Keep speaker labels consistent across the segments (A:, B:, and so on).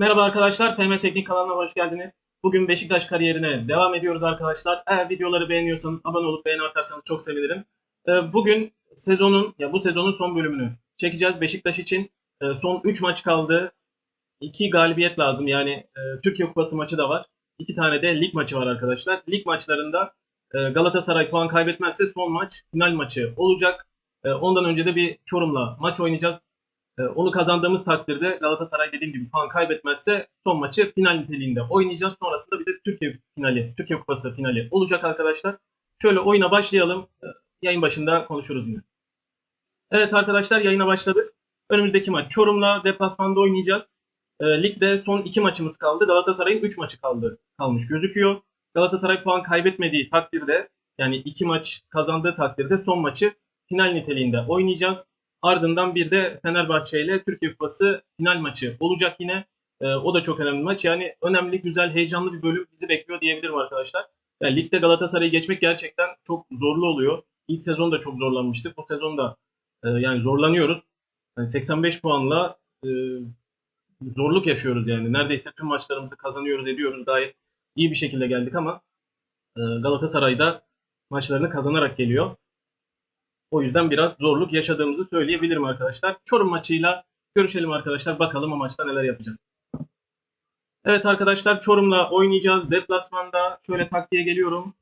A: Merhaba arkadaşlar, FM Teknik kanalına hoş geldiniz. Bugün Beşiktaş kariyerine devam ediyoruz arkadaşlar. Eğer videoları beğeniyorsanız abone olup beğeni atarsanız çok sevinirim. Ee, Bugün sezonun, ya bu sezonun son bölümünü çekeceğiz. Beşiktaş için e, son 3 maç kaldı. 2 galibiyet lazım yani e, Türkiye Kupası maçı da var. 2 tane de lig maçı var arkadaşlar. Lig maçlarında e, Galatasaray puan kaybetmezse son maç final maçı olacak. E, Ondan önce de bir Çorum'la maç oynayacağız. Ee, Onu kazandığımız takdirde Galatasaray dediğim gibi puan kaybetmezse son maçı final niteliğinde oynayacağız. Sonrasında bir de Türkiye finali, Türkiye Kupası finali olacak arkadaşlar. Şöyle oyuna başlayalım. Ee, Yayın başında konuşuruz yine. Evet arkadaşlar yayına başladık. Önümüzdeki maç Çorum'la deplasmanda oynayacağız. Ee, Ligde son iki maçımız kaldı. Galatasaray'ın 3 maçı kaldı kalmış gözüküyor. Galatasaray puan kaybetmediği takdirde yani iki maç kazandığı takdirde son maçı final niteliğinde oynayacağız. Ardından bir de Fenerbahçe ile Türkiye Kupası final maçı olacak yine. Ee, o da çok önemli maç. Yani önemli, güzel, heyecanlı bir bölüm bizi bekliyor diyebilirim arkadaşlar. Yani ligde Galatasaray'ı geçmek gerçekten çok zorlu oluyor. İlk sezon da çok zorlanmıştık. Bu sezon da e, yani zorlanıyoruz. Yani 85 puanla e, zorluk yaşıyoruz yani. Neredeyse tüm maçlarımızı kazanıyoruz, ediyoruz. Gayet iyi bir şekilde geldik ama e, Galatasaray'da maçlarını kazanarak geliyor. O yüzden biraz zorluk yaşadığımızı söyleyebilirim arkadaşlar. Çorum maçıyla görüşelim arkadaşlar. Bakalım o maçta neler yapacağız. Evet arkadaşlar Çorum'la oynayacağız. Deplasmanda şöyle taktiğe geliyorum.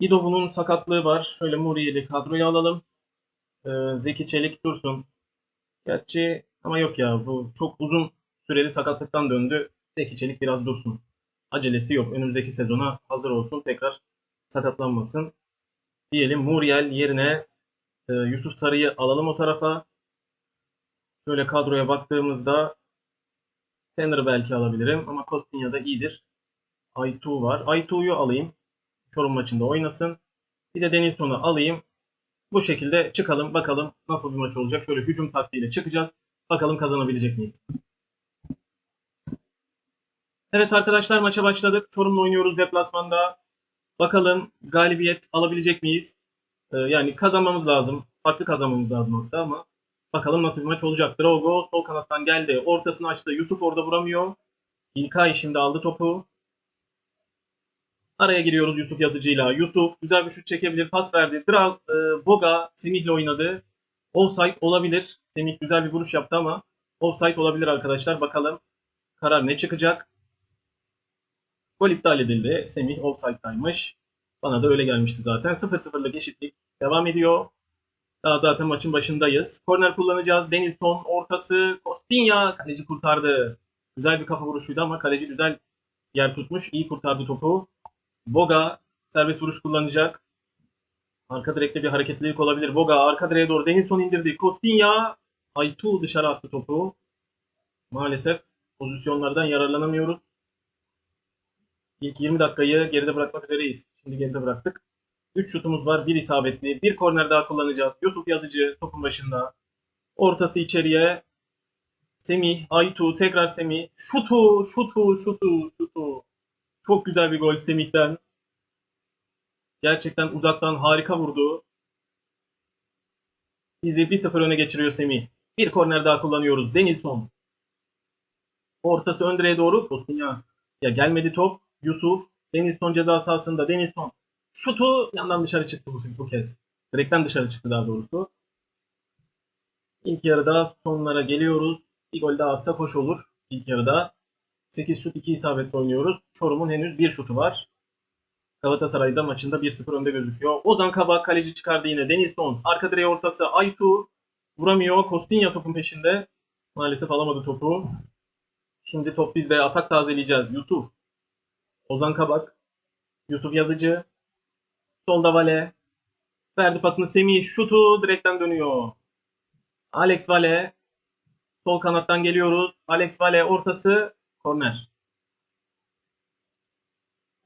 A: İdov'un sakatlığı var. Şöyle Muriel'i kadroya alalım. Ee, Zeki Çelik dursun. Gerçi ama yok ya bu çok uzun süreli sakatlıktan döndü. Zeki Çelik biraz dursun. Acelesi yok. Önümüzdeki sezona hazır olsun. Tekrar sakatlanmasın diyelim Muriel yerine e, Yusuf Sarı'yı alalım o tarafa. Şöyle kadroya baktığımızda Tanner'ı belki alabilirim ama Kostinya da iyidir. Aytu var. Aytu'yu alayım. Çorum maçında oynasın. Bir de Denilson'u alayım. Bu şekilde çıkalım. Bakalım nasıl bir maç olacak. Şöyle hücum taktiğiyle çıkacağız. Bakalım kazanabilecek miyiz? Evet arkadaşlar maça başladık. Çorum'la oynuyoruz deplasmanda. Bakalım galibiyet alabilecek miyiz? Ee, yani kazanmamız lazım. Farklı kazanmamız lazım hatta ama bakalım nasıl bir maç olacak. Drogo sol kanattan geldi. Ortasını açtı. Yusuf orada vuramıyor. İlkay şimdi aldı topu. Araya giriyoruz Yusuf yazıcıyla. Yusuf güzel bir şut çekebilir. Pas verdi. Dral, e, Boga Semih'le oynadı. Offside olabilir. Semih güzel bir vuruş yaptı ama offside olabilir arkadaşlar. Bakalım karar ne çıkacak. Gol iptal edildi. Semih offside'daymış. Bana da öyle gelmişti zaten. 0-0'lık eşitlik devam ediyor. Daha zaten maçın başındayız. Korner kullanacağız. Denilson ortası. Costinha kaleci kurtardı. Güzel bir kafa vuruşuydu ama kaleci güzel yer tutmuş. İyi kurtardı topu. Boga serbest vuruş kullanacak. Arka direkte bir hareketlilik olabilir. Boga arka direğe doğru Denilson indirdi. Costinha Aytu dışarı attı topu. Maalesef pozisyonlardan yararlanamıyoruz. İlk 20 dakikayı geride bırakmak üzereyiz. Şimdi geride bıraktık. 3 şutumuz var. Bir isabetli. Bir korner daha kullanacağız. Yusuf Yazıcı topun başında. Ortası içeriye. Semih, Aytu, tekrar Semih. Şutu, şutu, şutu, şutu. Çok güzel bir gol Semih'ten. Gerçekten uzaktan harika vurdu. Bizi 1-0 öne geçiriyor Semih. Bir korner daha kullanıyoruz. Denilson. Ortası ön direğe doğru. Kostunya. Ya gelmedi top. Yusuf. Denilson ceza sahasında. Denilson. Şutu yandan dışarı çıktı bu, bu kez. Direkten dışarı çıktı daha doğrusu. İlk yarıda sonlara geliyoruz. Bir gol daha atsak hoş olur. İlk yarıda. 8 şut 2 isabetle oynuyoruz. Çorum'un henüz bir şutu var. Galatasaray'da maçında 1-0 önde gözüküyor. Ozan Kabak kaleci çıkardı yine. Denilson. Arka direğe ortası. Aytu. Vuramıyor. Kostinya topun peşinde. Maalesef alamadı topu. Şimdi top bizde. Atak tazeleyeceğiz. Yusuf. Ozan Kabak. Yusuf Yazıcı. Solda Vale. Verdi pasını Semih. Şutu direkten dönüyor. Alex Vale. Sol kanattan geliyoruz. Alex Vale ortası. Korner.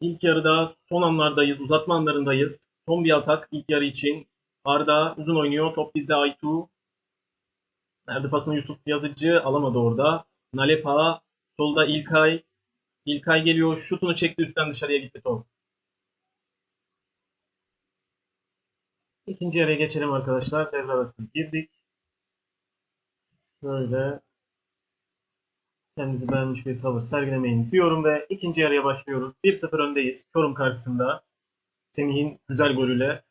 A: İlk yarıda son anlardayız. Uzatma anlarındayız. Son bir atak ilk yarı için. Arda uzun oynuyor. Top bizde Aytu. Verdi pasını Yusuf Yazıcı. Alamadı orada. Nalepa. Solda İlkay. İlkay geliyor. Şutunu çekti üstten dışarıya gitti top. İkinci yarıya geçelim arkadaşlar. Devre arasına girdik. Şöyle kendinizi beğenmiş bir tavır sergilemeyin diyorum ve ikinci yarıya başlıyoruz. 1-0 öndeyiz Çorum karşısında. Semih'in güzel golüyle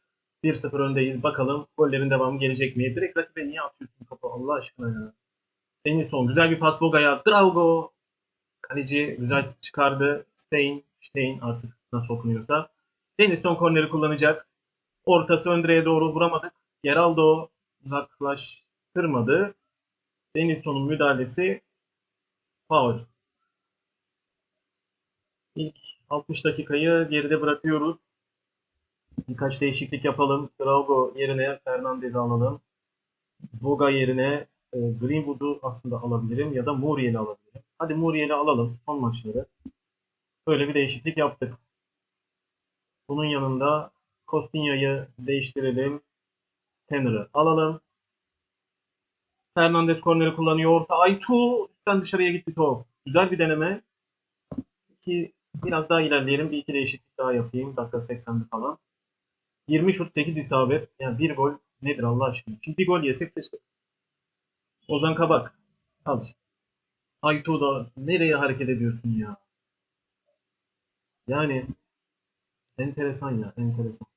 A: 1-0 öndeyiz. Bakalım gollerin devamı gelecek mi? Direkt rakibe niye atıyorsun topu Allah aşkına ya? Denilson güzel bir pas Boga'ya. Drago. Kaleci güzel çıkardı. Stein. Stein artık nasıl okunuyorsa. Denilson korneri kullanacak. Ortası ön direğe doğru vuramadık. Geraldo uzaklaştırmadı. Denilson'un müdahalesi Foul. İlk 60 dakikayı geride bırakıyoruz. Birkaç değişiklik yapalım. Drago yerine Fernandez'i alalım. Boga yerine e, Greenwood'u aslında alabilirim ya da Muriel'i alabilirim. Hadi Muriel'i alalım son maçları. Böyle bir değişiklik yaptık. Bunun yanında Costinha'yı değiştirelim. Tanner'ı alalım. Fernandez korneri kullanıyor. Orta Aytu üstten dışarıya gitti top. Güzel bir deneme. İki, biraz daha ilerleyelim. Bir iki değişiklik daha yapayım. Dakika 80'de falan. 20 şut 8 isabet. Yani bir gol nedir Allah aşkına? Şimdi bir gol yesek sıçtık. Ozan Kabak. Al işte. Aytu da nereye hareket ediyorsun ya? Yani enteresan ya enteresan.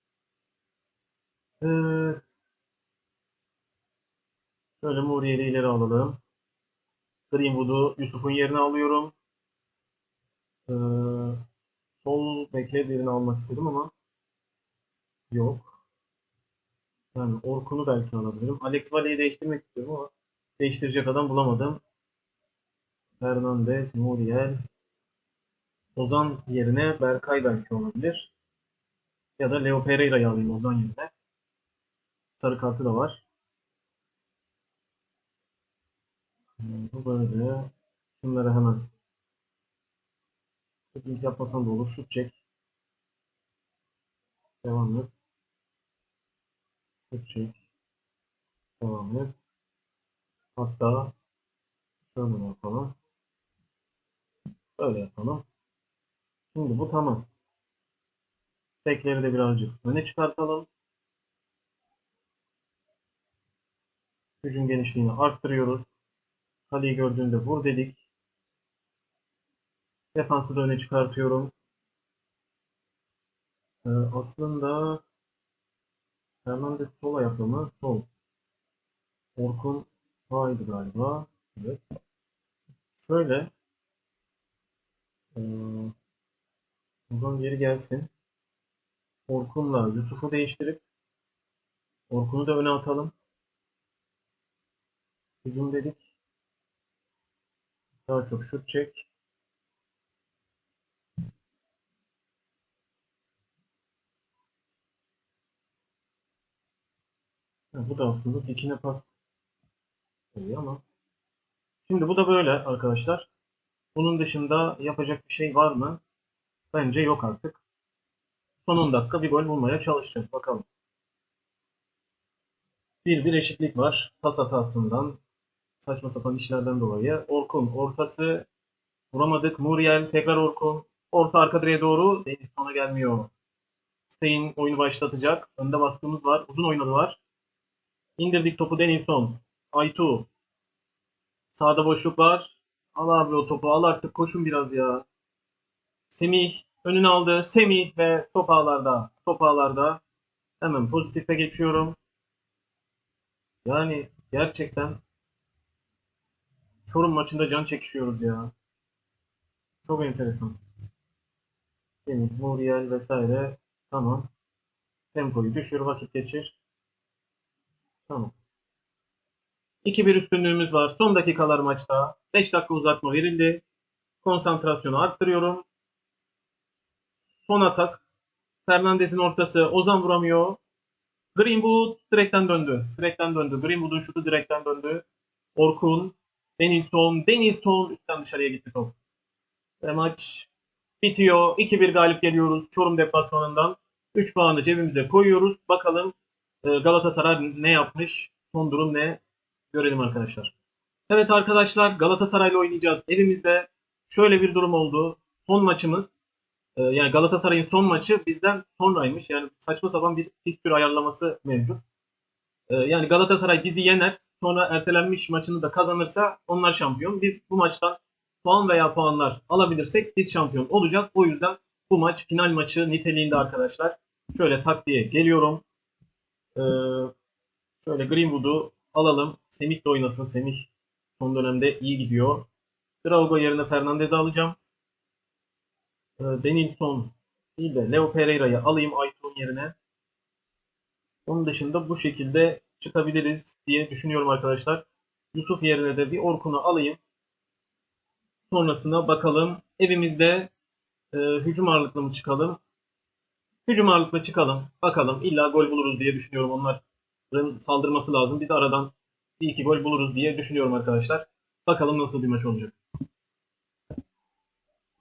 A: Ee, Şöyle Muriel'i ileri alalım. Greenwood'u Yusuf'un yerine alıyorum. Ee, sol bekle birini almak istedim ama yok. Yani Orkun'u belki alabilirim. Alex Vale'yi değiştirmek istiyorum ama değiştirecek adam bulamadım. Fernandez, Muriel. Ozan yerine Berkay belki olabilir. Ya da Leo Pereira'yı alayım Ozan yerine. Sarı kartı da var. Bu böyle. Şunları hemen ilk yapmasan da olur. Şut çek. Devam et. Şut çek. Devam et. Hatta şöyle yapalım. Böyle yapalım. Şimdi bu tamam. Tekleri de birazcık öne çıkartalım. Gücün genişliğini arttırıyoruz. Kaleyi gördüğünde vur dedik. Defansı da öne çıkartıyorum. Ee, aslında Fernandez sol ayaklı mı? Sol. Orkun sağydı galiba. Evet. Şöyle ee, Uzun geri gelsin. Orkun'la Yusuf'u değiştirip Orkun'u da öne atalım. Hücum dedik. Daha çok şut çek. Ha, bu da aslında dikine pas oluyor ama. Şimdi bu da böyle arkadaşlar. Bunun dışında yapacak bir şey var mı? Bence yok artık. Son 10 dakika bir gol bulmaya çalışacağız. Bakalım. Bir bir eşitlik var. Pas hatasından saçma sapan işlerden dolayı. Orkun ortası vuramadık. Muriel tekrar Orkun. Orta arka direğe doğru. Deniz sona gelmiyor. Stein oyunu başlatacak. Önde baskımız var. Uzun oynadılar. İndirdik topu Denilson. Aytu. Sağda boşluk var. Al abi o topu. Al artık koşun biraz ya. Semih önüne aldı. Semih ve top ağlarda. Top ağlarda. Hemen pozitife geçiyorum. Yani gerçekten Çorum maçında can çekişiyoruz ya. Çok enteresan. Semih, Muriel vesaire. Tamam. Tempoyu düşür, vakit geçir. Tamam. 2-1 üstünlüğümüz var. Son dakikalar maçta. 5 dakika uzatma verildi. Konsantrasyonu arttırıyorum. Son atak. Fernandez'in ortası. Ozan vuramıyor. Greenwood direkten döndü. Direkten döndü. Greenwood'un şutu direkten döndü. Orkun. Denilson. Denilson üstten dışarıya gitti top. Ve maç bitiyor. 2-1 galip geliyoruz Çorum deplasmanından. 3 puanı cebimize koyuyoruz. Bakalım e, Galatasaray ne yapmış? Son durum ne? Görelim arkadaşlar. Evet arkadaşlar Galatasaray'la oynayacağız. Evimizde şöyle bir durum oldu. Son maçımız e, yani Galatasaray'ın son maçı bizden sonraymış. Yani saçma sapan bir fikstür ayarlaması mevcut. E, yani Galatasaray bizi yener. Sonra ertelenmiş maçını da kazanırsa onlar şampiyon. Biz bu maçtan puan veya puanlar alabilirsek biz şampiyon olacak. O yüzden bu maç final maçı niteliğinde arkadaşlar. Şöyle taktiğe geliyorum. Ee, şöyle Greenwood'u alalım. Semih de oynasın. Semih son dönemde iyi gidiyor. Draugo yerine Fernandez'i alacağım. Ee, Denilson değil de Leo Pereira'yı alayım Aytun yerine. Onun dışında bu şekilde çıkabiliriz diye düşünüyorum arkadaşlar. Yusuf yerine de bir Orkun'u alayım. Sonrasına bakalım. Evimizde e, hücum ağırlıklı mı çıkalım? Hücum ağırlıklı çıkalım. Bakalım. İlla gol buluruz diye düşünüyorum. Onların saldırması lazım. Biz aradan bir iki gol buluruz diye düşünüyorum arkadaşlar. Bakalım nasıl bir maç olacak.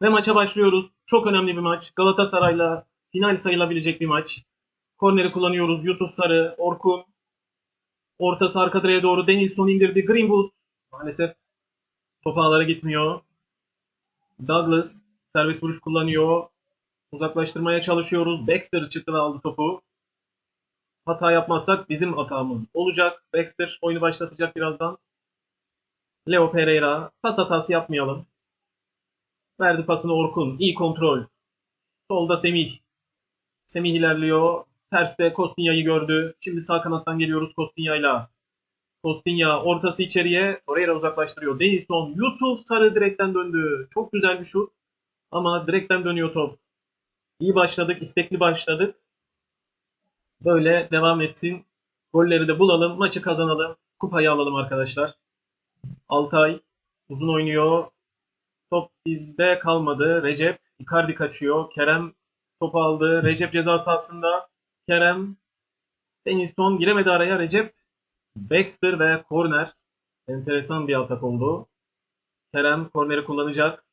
A: Ve maça başlıyoruz. Çok önemli bir maç. Galatasaray'la final sayılabilecek bir maç. Korneri kullanıyoruz. Yusuf Sarı, Orkun. Ortası arka direğe doğru Denilson indirdi. Greenwood maalesef top ağlara gitmiyor. Douglas serbest vuruş kullanıyor. Uzaklaştırmaya çalışıyoruz. Baxter çıktı ve aldı topu. Hata yapmazsak bizim hatamız olacak. Baxter oyunu başlatacak birazdan. Leo Pereira. Pas hatası yapmayalım. Verdi pasını Orkun. İyi kontrol. Solda Semih. Semih ilerliyor. Terste Kostinya'yı gördü. Şimdi sağ kanattan geliyoruz Kostinya'yla. Kostinya ortası içeriye. Torreira uzaklaştırıyor. Denilson. Yusuf Sarı direkten döndü. Çok güzel bir şut. Ama direkten dönüyor top. İyi başladık. istekli başladık. Böyle devam etsin. Golleri de bulalım. Maçı kazanalım. Kupayı alalım arkadaşlar. Altay uzun oynuyor. Top bizde kalmadı. Recep Icardi kaçıyor. Kerem top aldı. Recep ceza sahasında. Kerem Denilson giremedi araya. Recep Baxter ve korner. Enteresan bir atak oldu. Kerem korneri kullanacak.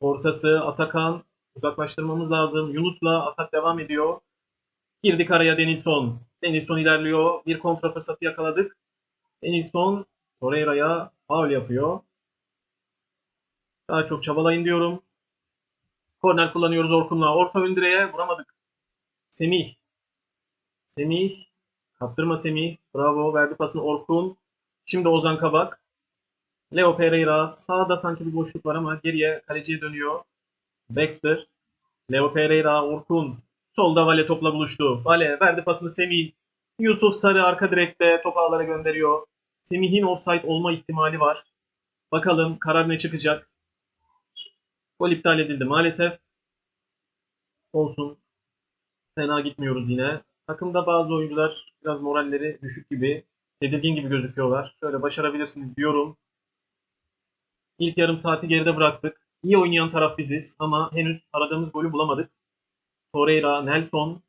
A: Ortası Atakan. Uzaklaştırmamız lazım. Yunus'la atak devam ediyor. Girdik araya Denilson. Denilson ilerliyor. Bir kontra fırsatı yakaladık. Denilson Torreira'ya faul yapıyor. Daha çok çabalayın diyorum. Korner kullanıyoruz Orkun'la. Orta ön vuramadık. Semih. Semih. Kaptırma Semih. Bravo. Verdi pasını Orkun. Şimdi Ozan Kabak. Leo Pereira. Sağda sanki bir boşluk var ama geriye kaleciye dönüyor. Baxter. Leo Pereira. Orkun. Solda Vale topla buluştu. Vale verdi pasını Semih. Yusuf Sarı arka direkte top ağlara gönderiyor. Semih'in offside olma ihtimali var. Bakalım karar ne çıkacak. Gol iptal edildi maalesef. Olsun. Fena gitmiyoruz yine. Takımda bazı oyuncular biraz moralleri düşük gibi, tedirgin gibi gözüküyorlar. Şöyle başarabilirsiniz diyorum. İlk yarım saati geride bıraktık. İyi oynayan taraf biziz ama henüz aradığımız golü bulamadık. Torreira, Nelson,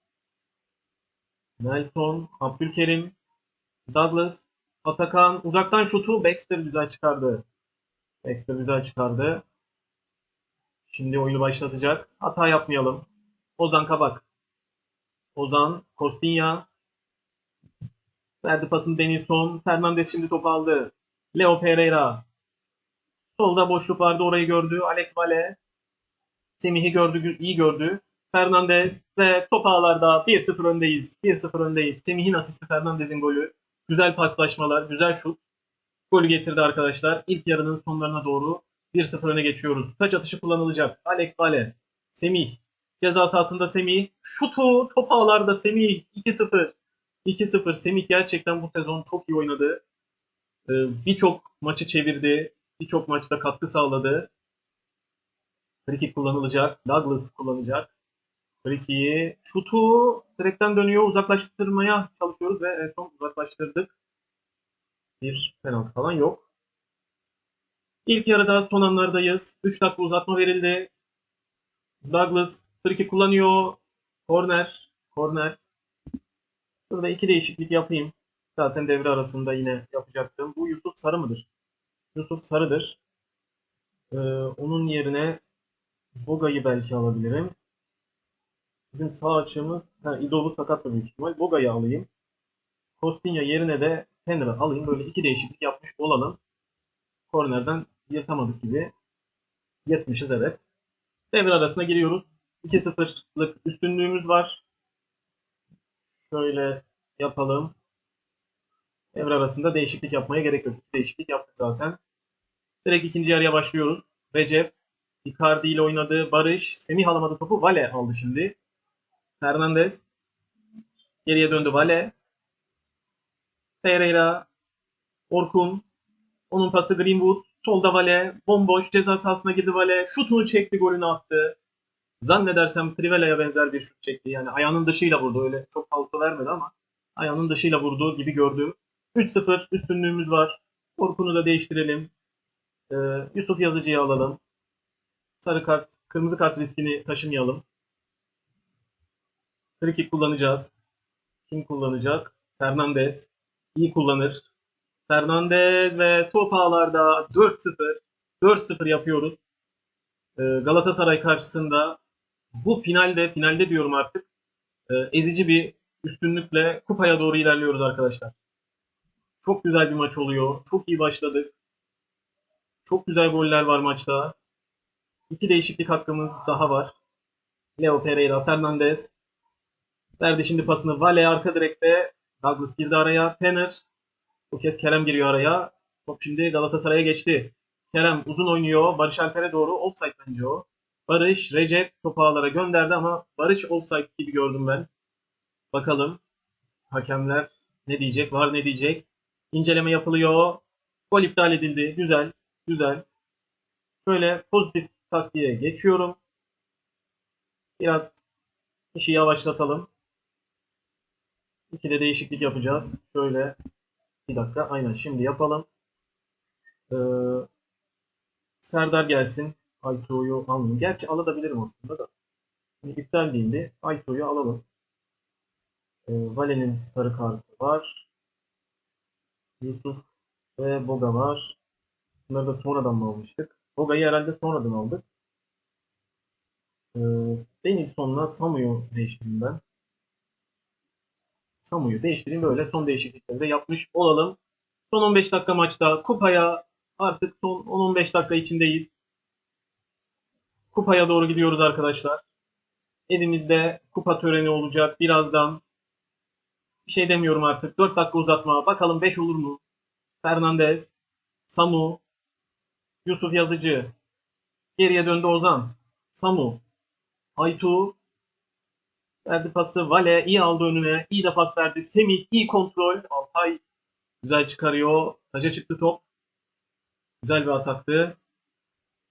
A: Nelson, Abdülkerim, Douglas, Atakan, uzaktan şutu Baxter güzel çıkardı. Baxter güzel çıkardı. Şimdi oyunu başlatacak. Hata yapmayalım. Ozan Kabak. Ozan, Kostinya. Verdi pasını Denilson. Fernandez şimdi topu aldı. Leo Pereira. Solda boşluk vardı orayı gördü. Alex Vale. Semih'i gördü, iyi gördü. Fernandez ve top ağlarda 1-0 öndeyiz. 1-0 öndeyiz. Semih'in asisti Fernandez'in golü. Güzel paslaşmalar, güzel şut. Golü getirdi arkadaşlar. İlk yarının sonlarına doğru 1-0 öne geçiyoruz. Taç atışı kullanılacak. Alex Vale. Semih. Ceza sahasında Semih. Şutu top ağlarda Semih. 2-0. 2-0. Semih gerçekten bu sezon çok iyi oynadı. Ee, Birçok maçı çevirdi. Birçok maçta katkı sağladı. Frikik kullanılacak. Douglas kullanacak. Frikik'i şutu direkten dönüyor. Uzaklaştırmaya çalışıyoruz ve en son uzaklaştırdık. Bir penaltı falan yok. İlk yarıda son anlardayız. 3 dakika uzatma verildi. Douglas friki kullanıyor. Korner. Korner. Şurada iki değişiklik yapayım. Zaten devre arasında yine yapacaktım. Bu Yusuf Sarı mıdır? Yusuf Sarı'dır. Ee, onun yerine Boga'yı belki alabilirim. Bizim sağ açığımız ha, İdol'u sakat da büyük ihtimal. Boga'yı alayım. Kostinya yerine de Tener'ı alayım. Böyle iki değişiklik yapmış olalım. Kornerden yırtamadık gibi. Yırtmışız evet. Devre arasına giriyoruz. 2-0'lık üstünlüğümüz var. Şöyle yapalım. Devre arasında değişiklik yapmaya gerek yok. İki değişiklik yaptık zaten. Direkt ikinci yarıya başlıyoruz. Recep. Icardi ile oynadı. Barış. Semih alamadı topu. Vale aldı şimdi. Fernandez. Geriye döndü Vale. Pereira. Orkun. Onun pası Greenwood. Solda Vale. Bomboş. Ceza sahasına girdi Vale. Şutunu çekti. Golünü attı. Zannedersem Trivela'ya benzer bir şut çekti. Yani ayağının dışıyla vurdu. Öyle çok falso vermedi ama ayağının dışıyla vurduğu gibi gördüm. 3-0 üstünlüğümüz var. Orkun'u da değiştirelim. Ee, Yusuf Yazıcı'yı alalım. Sarı kart, kırmızı kart riskini taşımayalım. Free kick kullanacağız. Kim kullanacak? Fernandez. İyi kullanır. Fernandez ve top ağlarda 4-0. 4-0 yapıyoruz. Ee, Galatasaray karşısında bu finalde, finalde diyorum artık, e, ezici bir üstünlükle kupaya doğru ilerliyoruz arkadaşlar. Çok güzel bir maç oluyor. Çok iyi başladık. Çok güzel goller var maçta. İki değişiklik hakkımız daha var. Leo Pereira, Fernandez. Verdi şimdi pasını. Vale arka direkte. Douglas girdi araya. Tanner. Bu kez Kerem giriyor araya. Top şimdi Galatasaray'a geçti. Kerem uzun oynuyor. Barış Alper'e doğru. Offside bence o. Barış, Recep topu ağlara gönderdi ama Barış offside gibi gördüm ben. Bakalım. Hakemler ne diyecek? Var ne diyecek? İnceleme yapılıyor. Gol iptal edildi. Güzel. Güzel. Şöyle pozitif taktiğe geçiyorum. Biraz işi yavaşlatalım. İki de değişiklik yapacağız. Şöyle bir dakika. Aynen şimdi yapalım. Ee, Serdar gelsin. Ayto'yu almayayım. Gerçi alabilirim aslında da. Şimdi iptal değildi. Ayto'yu alalım. Ee, Vale'nin sarı kartı var. Yusuf ve Boga var. Bunları da sonradan mı almıştık? Boga'yı herhalde sonradan aldık. Ee, Denilson'la Samu'yu değiştireyim ben. Samu'yu değiştireyim böyle son değişiklikleri de yapmış olalım. Son 15 dakika maçta kupaya artık son 10-15 dakika içindeyiz. Kupaya doğru gidiyoruz arkadaşlar. Evimizde kupa töreni olacak birazdan. Bir şey demiyorum artık. 4 dakika uzatma. Bakalım 5 olur mu? Fernandez, Samu, Yusuf Yazıcı. Geriye döndü Ozan. Samu, Aytu, verdi pası. Vale iyi aldı önüne. İyi de pas verdi. Semih iyi kontrol. Altay güzel çıkarıyor. Taca çıktı top. Güzel bir ataktı.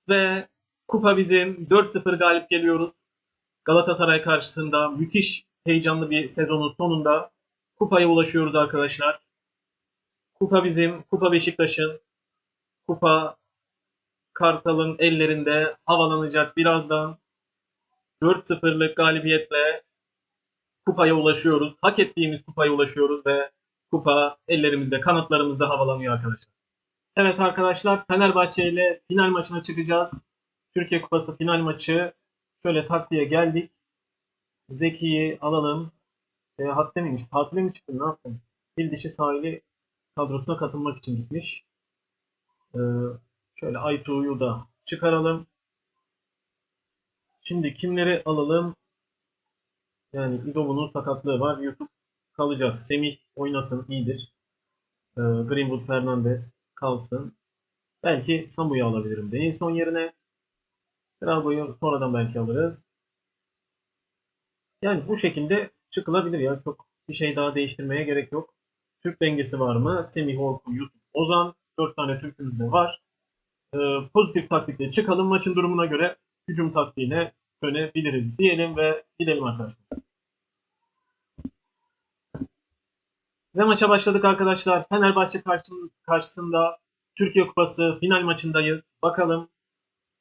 A: Ve kupa bizim. 4-0 galip geliyoruz. Galatasaray karşısında müthiş heyecanlı bir sezonun sonunda kupaya ulaşıyoruz arkadaşlar. Kupa bizim, kupa Beşiktaş'ın, kupa Kartal'ın ellerinde havalanacak birazdan. 4-0'lık galibiyetle kupaya ulaşıyoruz. Hak ettiğimiz kupaya ulaşıyoruz ve kupa ellerimizde, kanatlarımızda havalanıyor arkadaşlar. Evet arkadaşlar Fenerbahçe ile final maçına çıkacağız. Türkiye Kupası final maçı. Şöyle taktiğe geldik. Zeki'yi alalım. Seyahatte miymiş? Tatile mi çıktın? Ne yaptın? Fil dişi sahili kadrosuna katılmak için gitmiş. Ee, şöyle Aytu'yu da çıkaralım. Şimdi kimleri alalım? Yani İdobu'nun sakatlığı var. Yusuf kalacak. Semih oynasın iyidir. Ee, Greenwood Fernandez kalsın. Belki Samu'yu alabilirim. Denilson yerine. Drago'yu sonradan belki alırız. Yani bu şekilde çıkılabilir ya. Çok bir şey daha değiştirmeye gerek yok. Türk dengesi var mı? Semih Orkun, Yusuf, Ozan. 4 tane Türk'ümüz de var. Ee, pozitif taktikle çıkalım. Maçın durumuna göre hücum taktiğine dönebiliriz diyelim ve gidelim arkadaşlar. Ve maça başladık arkadaşlar. Fenerbahçe karşısında Türkiye Kupası final maçındayız. Bakalım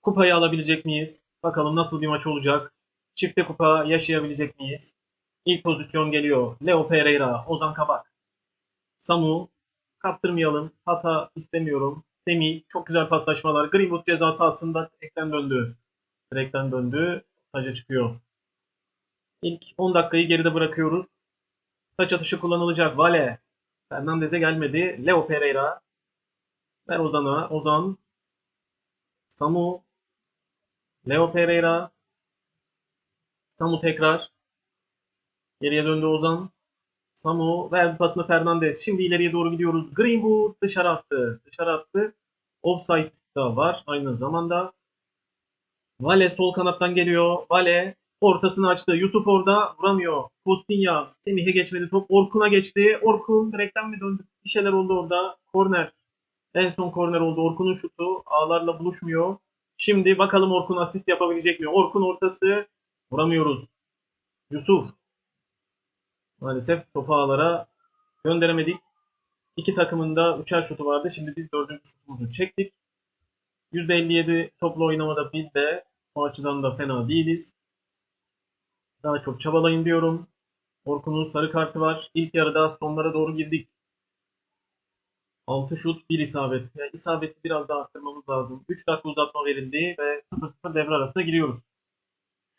A: kupayı alabilecek miyiz? Bakalım nasıl bir maç olacak? Çifte kupa yaşayabilecek miyiz? İlk pozisyon geliyor. Leo Pereira, Ozan Kabak. Samu, kaptırmayalım. Hata istemiyorum. Semih, çok güzel paslaşmalar. Greenwood ceza sahasında direkten döndü. Direkten döndü. Taca çıkıyor. İlk 10 dakikayı geride bırakıyoruz. Taç atışı kullanılacak. Vale. Fernandez'e gelmedi. Leo Pereira. Ver Ozan'a. Ozan. Samu. Leo Pereira. Samu tekrar. Geriye döndü Ozan. Samu verdi pasını Fernandez. Şimdi ileriye doğru gidiyoruz. Greenwood dışarı attı. Dışarı attı. Offside da var aynı zamanda. Vale sol kanattan geliyor. Vale ortasını açtı. Yusuf orada vuramıyor. Kostinya Semih'e geçmedi top. Orkun'a geçti. Orkun direkten mi döndü? Bir şeyler oldu orada. Korner. En son korner oldu. Orkun'un şutu ağlarla buluşmuyor. Şimdi bakalım Orkun asist yapabilecek mi? Orkun ortası vuramıyoruz. Yusuf. Maalesef topu ağlara gönderemedik. İki takımın da üçer şutu vardı. Şimdi biz dördüncü şutumuzu çektik. %57 toplu oynamada biz de o açıdan da fena değiliz. Daha çok çabalayın diyorum. Orkun'un sarı kartı var. İlk yarıda sonlara doğru girdik. 6 şut 1 isabet. Yani isabeti biraz daha arttırmamız lazım. 3 dakika uzatma verildi ve 0-0 devre arasına giriyoruz.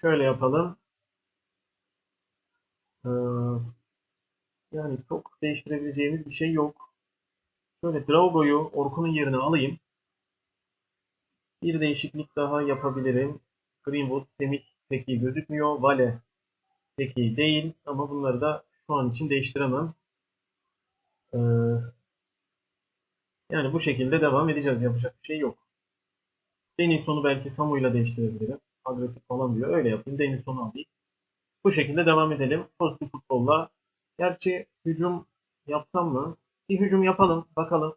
A: Şöyle yapalım. Ee, yani çok değiştirebileceğimiz bir şey yok. Şöyle Drago'yu Orkun'un yerine alayım. Bir değişiklik daha yapabilirim. Greenwood, Semih pek iyi gözükmüyor. Vale pek iyi değil. Ama bunları da şu an için değiştiremem. Ee, yani bu şekilde devam edeceğiz. Yapacak bir şey yok. Denilson'u belki Samu'yla değiştirebilirim. Agresif falan diyor. Öyle yapayım. Denilson'u alayım. Bu şekilde devam edelim. Pozitif futbolla. Gerçi hücum yapsam mı? Bir hücum yapalım. Bakalım.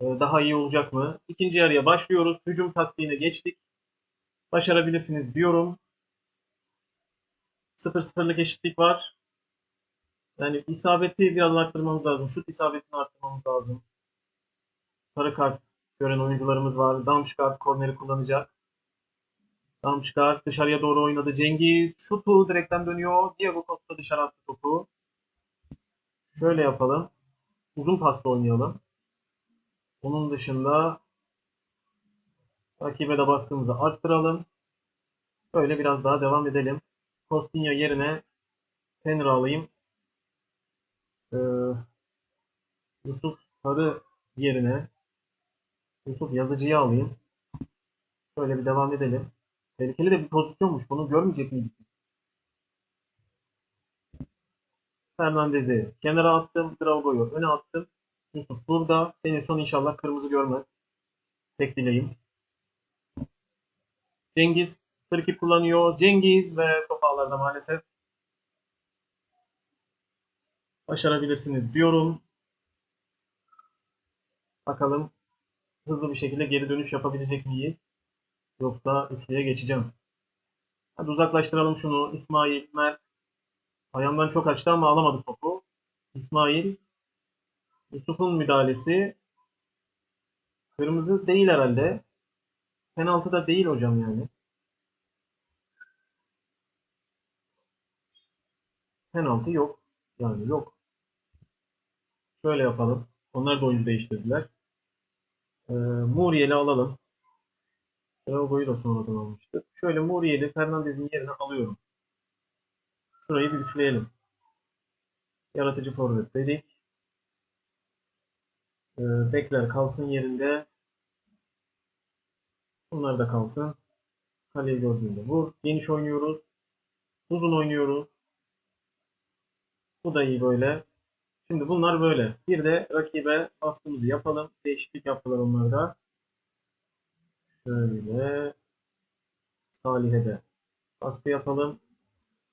A: Ee, daha iyi olacak mı? İkinci yarıya başlıyoruz. Hücum taktiğine geçtik. Başarabilirsiniz diyorum. 0-0'lık eşitlik var. Yani isabeti biraz arttırmamız lazım. Şut isabetini arttırmamız lazım. Sarı kart gören oyuncularımız var. Damşkart korneri kullanacak. Damşkart dışarıya doğru oynadı. Cengiz şutu direkten dönüyor. Diego Costa dışarı attı topu. Şöyle yapalım. Uzun pasta oynayalım. Onun dışında rakibe de baskımızı arttıralım. Böyle biraz daha devam edelim. Costinha yerine Tenor alayım. Ee, Yusuf Sarı yerine Yusuf Yazıcı'yı alayım. Şöyle bir devam edelim. Tehlikeli de bir pozisyonmuş. Bunu görmeyecek miydik? Fernandez'i kenara attım. Drago'yu öne attım. Yusuf burada. Denilson inşallah kırmızı görmez. Tek dileğim. Cengiz frikik kullanıyor. Cengiz ve top ağlarda maalesef. Başarabilirsiniz diyorum. Bakalım hızlı bir şekilde geri dönüş yapabilecek miyiz? Yoksa üçlüye geçeceğim. Hadi uzaklaştıralım şunu. İsmail, Mert. Ayağından çok açtı ama alamadı topu. İsmail. Yusuf'un müdahalesi. Kırmızı değil herhalde. Penaltı da değil hocam yani. Penaltı yok. Yani yok. Şöyle yapalım. Onlar da oyuncu değiştirdiler. Ee, Muriel'i alalım. Drago'yu da sonradan almıştık. Şöyle Muriel'i Fernandez'in yerine alıyorum. Şurayı bir üçleyelim. Yaratıcı forvet dedik. Ee, bekler kalsın yerinde. Bunlar da kalsın. Kaleyi gördüğünde vur. Geniş oynuyoruz. Uzun oynuyoruz. Bu da iyi böyle. Şimdi bunlar böyle. Bir de rakibe baskımızı yapalım. Değişiklik yaptılar onlar da. Şöyle Salih'e de baskı yapalım.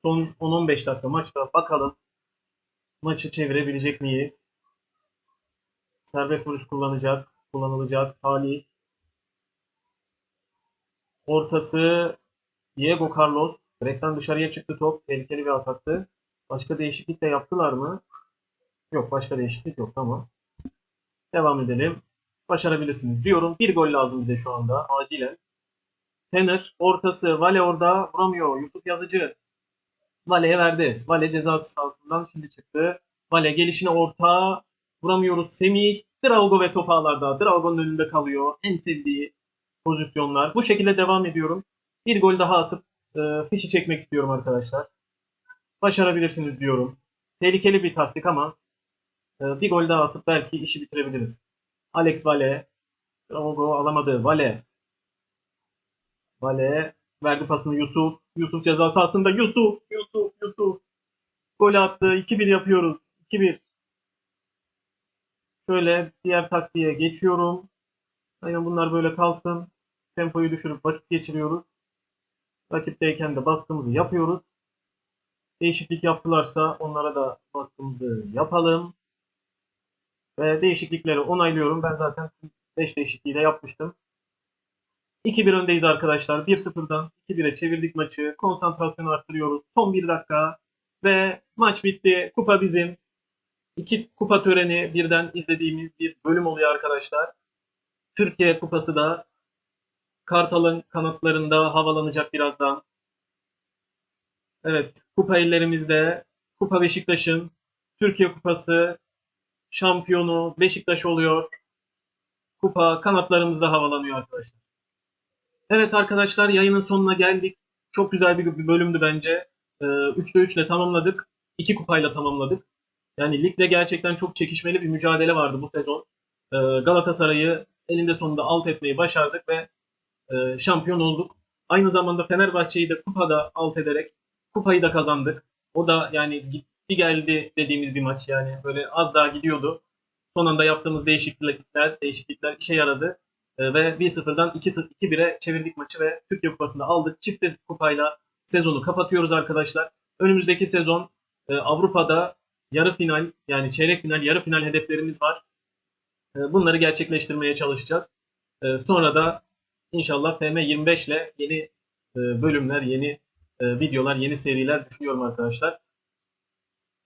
A: Son 10-15 dakika maçta bakalım. Maçı çevirebilecek miyiz? Serbest vuruş kullanacak. Kullanılacak. Salih. Ortası Diego Carlos. Direkten dışarıya çıktı top. Tehlikeli bir ataktı. Başka değişiklik de yaptılar mı? Yok başka değişiklik yok. Tamam. Devam edelim. Başarabilirsiniz diyorum. Bir gol lazım bize şu anda. Acilen. Tenor. Ortası. Vale orada. Vuramıyor. Yusuf Yazıcı. Vale'ye verdi. Vale ceza sahasından şimdi çıktı. Vale gelişine orta. Vuramıyoruz. Semih. Drago ve top ağlarda. Drago'nun önünde kalıyor. En sevdiği pozisyonlar. Bu şekilde devam ediyorum. Bir gol daha atıp e, fişi çekmek istiyorum arkadaşlar. Başarabilirsiniz diyorum. Tehlikeli bir taktik ama e, bir gol daha atıp belki işi bitirebiliriz. Alex Vale. Drago alamadı. Vale. Vale verdi pasını Yusuf. Yusuf ceza sahasında. Yusuf. Yusuf. Yusuf. Gol attı. 2-1 yapıyoruz. 2-1. Şöyle diğer taktiğe geçiyorum. Aynen bunlar böyle kalsın. Tempoyu düşürüp vakit geçiriyoruz. Rakipteyken de baskımızı yapıyoruz. Değişiklik yaptılarsa onlara da baskımızı yapalım. Ve değişiklikleri onaylıyorum. Ben zaten 5 değişikliği de yapmıştım. 2-1 öndeyiz arkadaşlar. 1-0'dan 2-1'e çevirdik maçı. Konsantrasyonu arttırıyoruz. Son 1 dakika. Ve maç bitti. Kupa bizim. İki kupa töreni birden izlediğimiz bir bölüm oluyor arkadaşlar. Türkiye Kupası da Kartal'ın kanatlarında havalanacak birazdan. Evet, kupa ellerimizde. Kupa Beşiktaş'ın Türkiye Kupası şampiyonu Beşiktaş oluyor. Kupa kanatlarımızda havalanıyor arkadaşlar. Evet arkadaşlar yayının sonuna geldik. Çok güzel bir bölümdü bence. Ee, 3'te 3 ile tamamladık. 2 kupayla tamamladık. Yani ligde gerçekten çok çekişmeli bir mücadele vardı bu sezon. Ee, Galatasaray'ı elinde sonunda alt etmeyi başardık ve e, şampiyon olduk. Aynı zamanda Fenerbahçe'yi de kupada alt ederek kupayı da kazandık. O da yani gitti geldi dediğimiz bir maç yani böyle az daha gidiyordu. Son anda yaptığımız değişiklikler, değişiklikler işe yaradı. E, ve 1-0'dan 2-1'e çevirdik maçı ve Türkiye Kupası'nda aldık. Çift kupayla sezonu kapatıyoruz arkadaşlar. Önümüzdeki sezon e, Avrupa'da yarı final yani çeyrek final, yarı final hedeflerimiz var. E, bunları gerçekleştirmeye çalışacağız. E, sonra da inşallah FM25 ile yeni e, bölümler, yeni e, videolar, yeni seriler düşünüyorum arkadaşlar.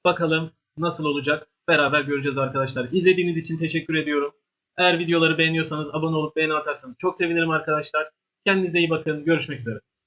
A: Bakalım nasıl olacak? Beraber göreceğiz arkadaşlar. İzlediğiniz için teşekkür ediyorum. Eğer videoları beğeniyorsanız abone olup beğeni atarsanız çok sevinirim arkadaşlar. Kendinize iyi bakın. Görüşmek üzere.